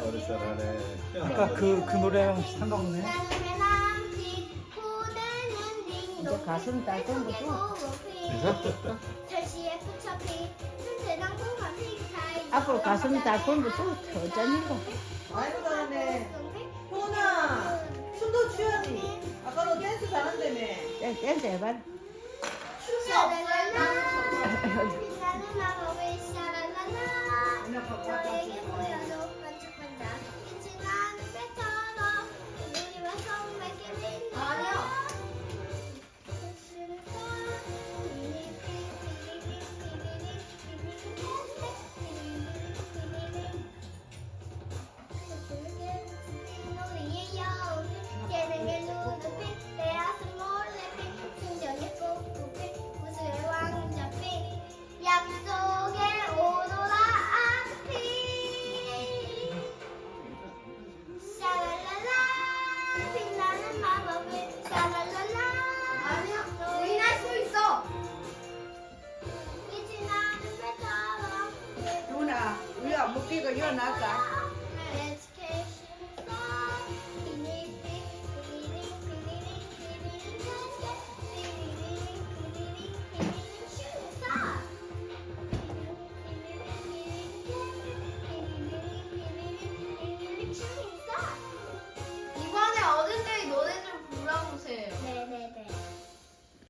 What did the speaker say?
머리 잘하네. 아까 그, 그 노래랑 비슷한 거 보네. 이제 가슴 딸정부터 앞으로 가슴 딸정부터 어쩌니까. 아이고 잘하네. 호나 춤도 추야지. 아까 너 댄스 잘한다며. 댄- 댄스 해봐. 춤이 없어요. 要跑家教学。我第个又要拿。